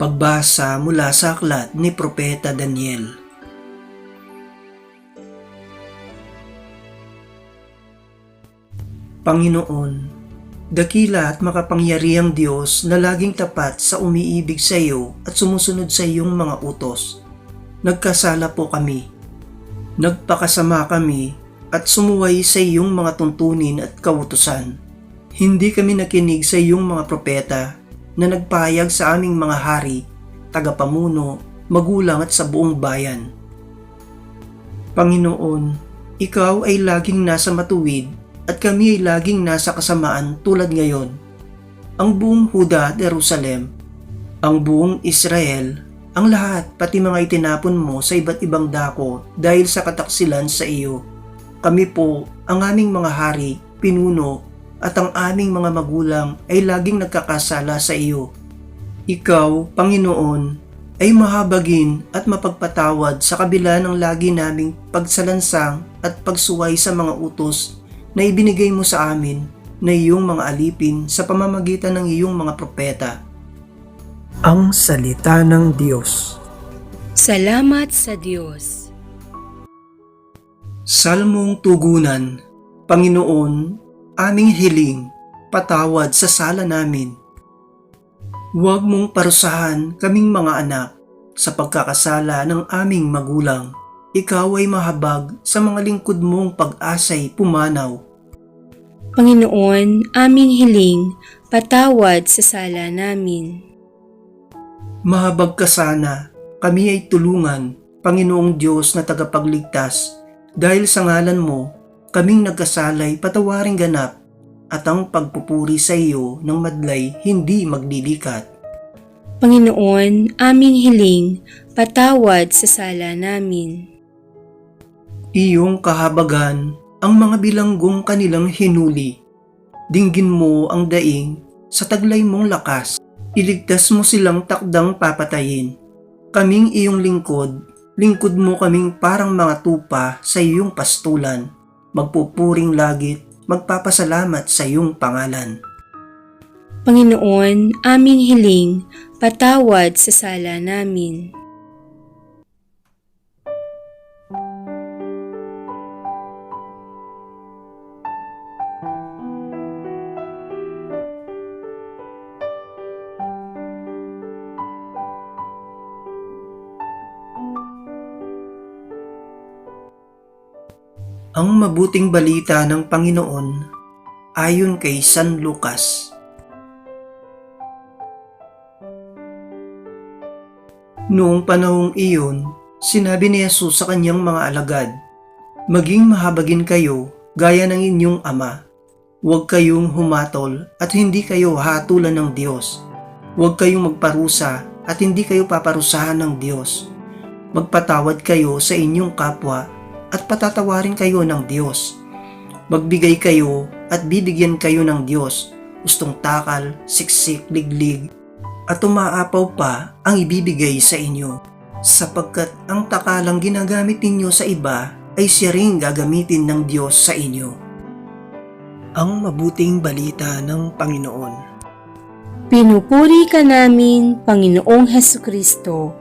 Pagbasa mula sa aklat ni Propeta Daniel. Panginoon, dakila at makapangyarihang Diyos na laging tapat sa umiibig sa iyo at sumusunod sa iyong mga utos. Nagkasala po kami. Nagpakasama kami at sumuway sa iyong mga tuntunin at kautusan. Hindi kami nakinig sa iyong mga propeta na nagpahayag sa aming mga hari, tagapamuno, magulang at sa buong bayan. Panginoon, Ikaw ay laging nasa matuwid at kami ay laging nasa kasamaan tulad ngayon. Ang buong Huda at Jerusalem, ang buong Israel, ang lahat pati mga itinapon mo sa iba't ibang dako dahil sa kataksilan sa iyo. Kami po, ang aming mga hari, pinuno, at ang aming mga magulang ay laging nagkakasala sa iyo. Ikaw, Panginoon, ay mahabagin at mapagpatawad sa kabila ng lagi naming pagsalansang at pagsuway sa mga utos na ibinigay mo sa amin na iyong mga alipin sa pamamagitan ng iyong mga propeta. Ang Salita ng Diyos Salamat sa Diyos. Salmong Tugunan Panginoon, aming hiling, patawad sa sala namin. Huwag mong parusahan kaming mga anak sa pagkakasala ng aming magulang. Ikaw ay mahabag sa mga lingkod mong pag-asay pumanaw. Panginoon, aming hiling, patawad sa sala namin. Mahabag ka sana, kami ay tulungan, Panginoong Diyos na tagapagligtas. Dahil sa ngalan mo, kaming nagkasalay patawaring ganap at ang pagpupuri sa iyo ng madlay hindi maglilikat. Panginoon, aming hiling, patawad sa sala namin. Iyong kahabagan ang mga bilanggong kanilang hinuli. Dinggin mo ang daing sa taglay mong lakas. Iligtas mo silang takdang papatayin. Kaming iyong lingkod, lingkod mo kaming parang mga tupa sa iyong pastulan. Magpupuring langit, magpapasalamat sa iyong pangalan. Panginoon, aming hiling, patawad sa sala namin. Ang mabuting balita ng Panginoon ayon kay San Lucas. Noong panahong iyon, sinabi ni Jesus sa kanyang mga alagad, Maging mahabagin kayo gaya ng inyong ama. Huwag kayong humatol at hindi kayo hatulan ng Diyos. Huwag kayong magparusa at hindi kayo paparusahan ng Diyos. Magpatawad kayo sa inyong kapwa at patatawarin kayo ng Diyos. Magbigay kayo at bibigyan kayo ng Diyos. Gustong takal, siksik, liglig, at umaapaw pa ang ibibigay sa inyo. Sapagkat ang takalang ginagamit ninyo sa iba ay siya ring gagamitin ng Diyos sa inyo. Ang mabuting balita ng Panginoon. Pinupuri ka namin, Panginoong Heso Kristo.